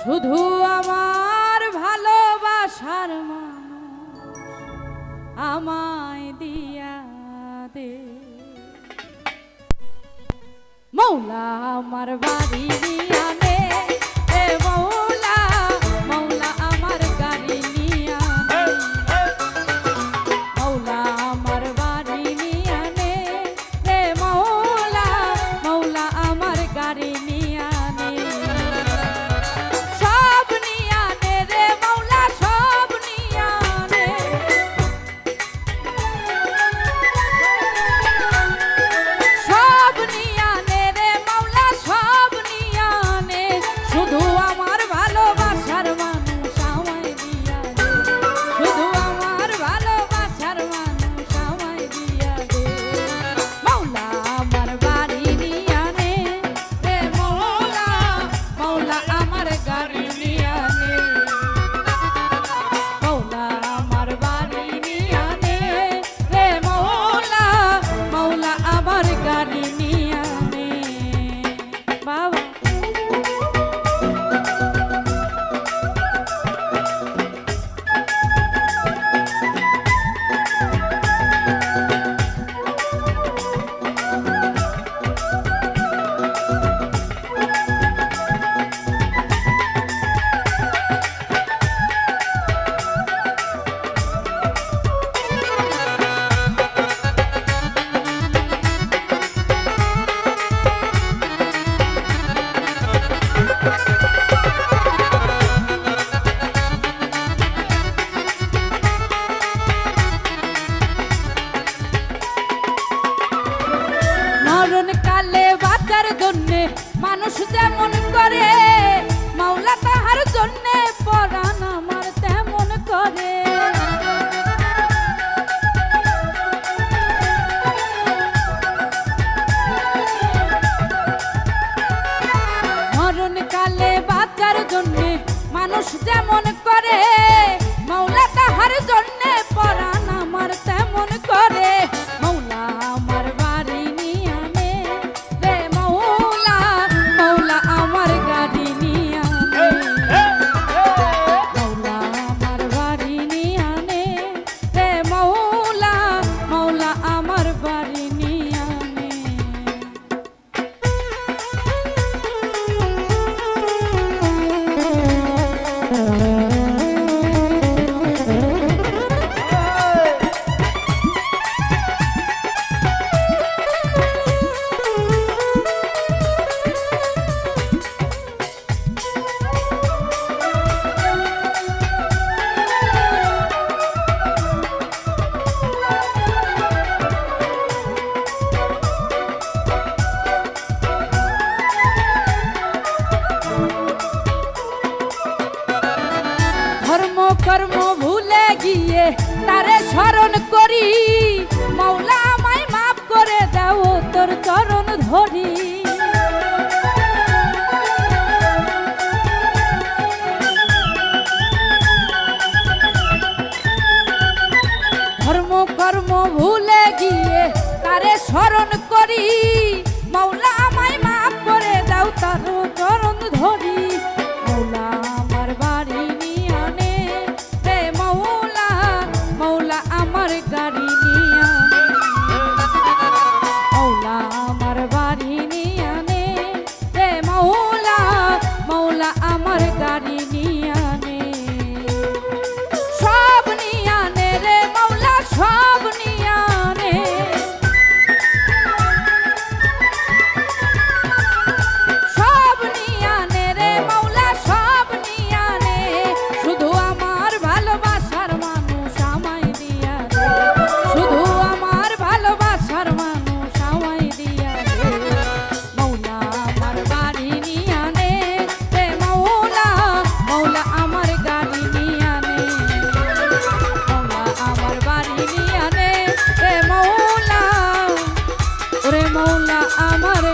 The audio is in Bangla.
শুধু আমার ভালোবাসার আমায় দিয়া দে। মৌলা আমার বাড়ি দিয়া মরণ কালে বাঁচার জন্য মানুষ যেমন করে, মাওলা তাহার জন্য পরাণ আমার তেমন করে। মরণ কালে বাঁচার জন্যে মানুষ যেমন করে, মাওলা তাহার জন্য তারে স্মরণ করি। মৌলা আমায় মাফ করে দাও তোর চরণ ধরি। ধর্ম কর্ম ভুলে গিয়ে তারে স্মরণ করি। মৌলা মৌলা আমার আমার